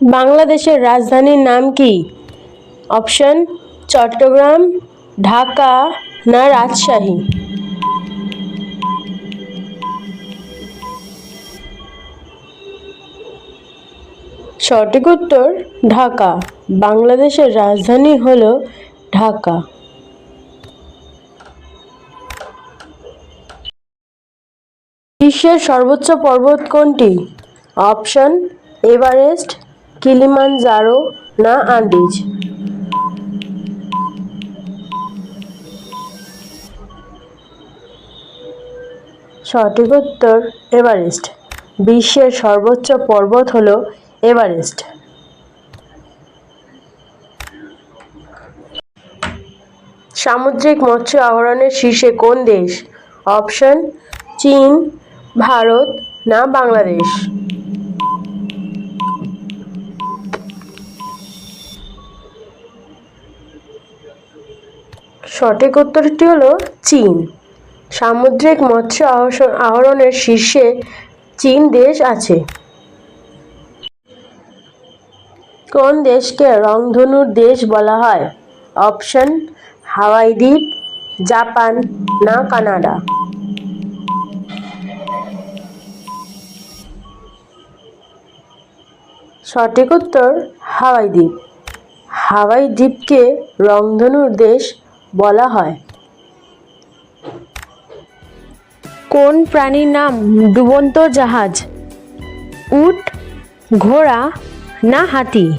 বাংলাদেশের রাজধানীর নাম কি? অপশন, চট্টগ্রাম, ঢাকা না রাজশাহী? সঠিক উত্তর, ঢাকা। বাংলাদেশের রাজধানী হল ঢাকা। বিশ্বের সর্বোচ্চ পর্বত কোনটি? অপশন, এভারেস্ট কিলিমানজারো না আন্ডিজ সঠিক উত্তর এভারেস্ট। বিশ্বের সর্বোচ্চ পর্বত হল এভারেস্ট। সামুদ্রিক মৎস্য আহরণের শীর্ষে কোন দেশ? অপশন, চীন, ভারত না বাংলাদেশ? সঠিক উত্তরটি হলো চীন। সামুদ্রিক মৎস্য আহরণের শীর্ষে চীন দেশ আছে। কোন দেশকে রংধনুর দেশ বলা হয়? অপশন, হাওয়াই দ্বীপ, জাপান না কানাডা। সঠিক উত্তর, হাওয়াই দ্বীপ। হাওয়াই দ্বীপকে রংধনুর দেশ বলা হয়। কোন প্রাণীর নাম ডুবন্ত জাহাজ? উট, ঘোড়া না হাতি?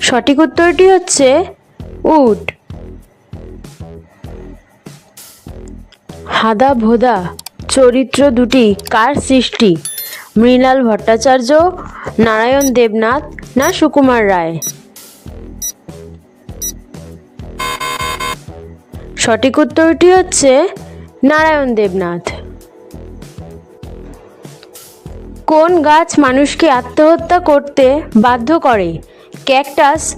সঠিক উত্তরটি হচ্ছে উট। হাদা ভোদা চরিত্র দুটি কার সৃষ্টি? মৃণাল ভট্টাচার্য, নারায়ণ দেবনাথ না সুকুমার রায়? সঠিক উত্তরটি হচ্ছে নারায়ণ দেবনাথ। কোন গাছ মানুষকে আত্মহত্যা করতে বাধ্য করে? ক্যাকটাস,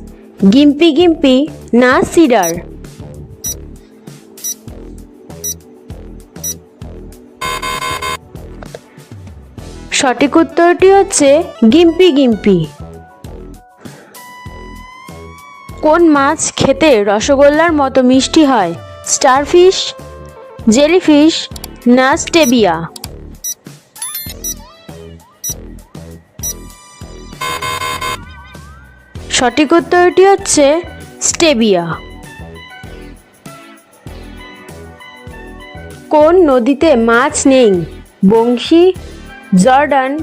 গিম্পি গিম্পি না সিডার? সঠিক উত্তরটি হচ্ছে গিম্পি গিম্পি। কোন মাছ খেতে রসগোল্লার মতো মিষ্টি হয়? স্টারফিশ, জেলিফিশ, না স্টেবিয়া? সঠিক উত্তরটি হচ্ছে স্টেবিয়া। কোন নদীতে মাছ নেই? বংশী জর্ডান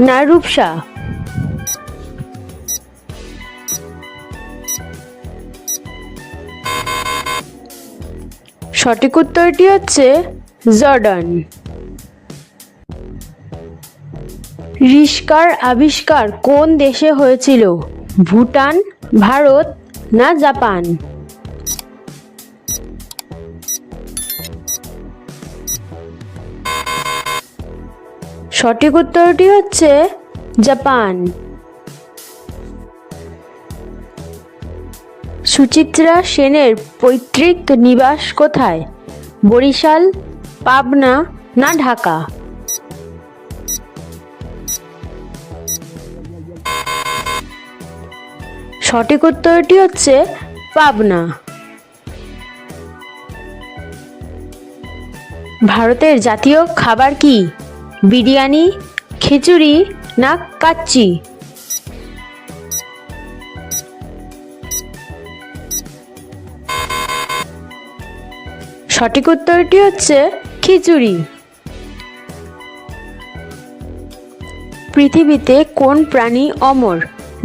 না রূপসা? সঠিক উত্তরটি হচ্ছে জর্ডান। রিস্কার আবিষ্কার কোন দেশে হয়েছিল? ভুটান, ভারত না জাপান? সঠিক উত্তরটি হচ্ছে জাপান। সুচিত্রা সেনের পৈতৃক নিবাস কোথায়? বরিশাল, পাবনা না ঢাকা? সঠিক উত্তরটি হচ্ছে পাবনা। ভারতের জাতীয় খাবার কি? বিরিয়ানি, খিচুড়ি না কাচ্চি? সঠিক উত্তরটি হচ্ছে খিচুড়ি। পৃথিবীতে কোন প্রাণী অমর?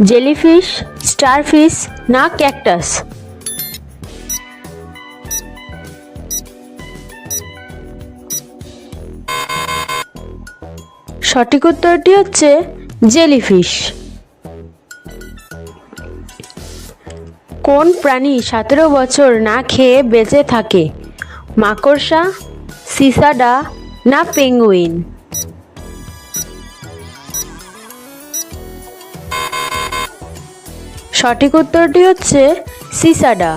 জেলিফিশ, স্টারফিশ না ক্যাকটাস? সঠিক উত্তরটি হচ্ছে জেলিফিশ। কোন প্রাণী সতেরো বছর না খেয়ে বেঁচে থাকে? মাকড়সা, সিসাডা না পেঙ্গুইন? সঠিক উত্তরটি হচ্ছে সিসাডা।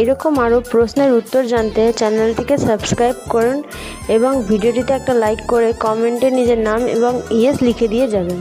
এরকম আরও প্রশ্নের উত্তর জানতে চ্যানেলটিকে সাবস্ক্রাইব করুন এবং ভিডিওটিতে একটা লাইক করে কমেন্টে নিজের নাম এবং ইয়েস লিখে দিয়ে যাবেন।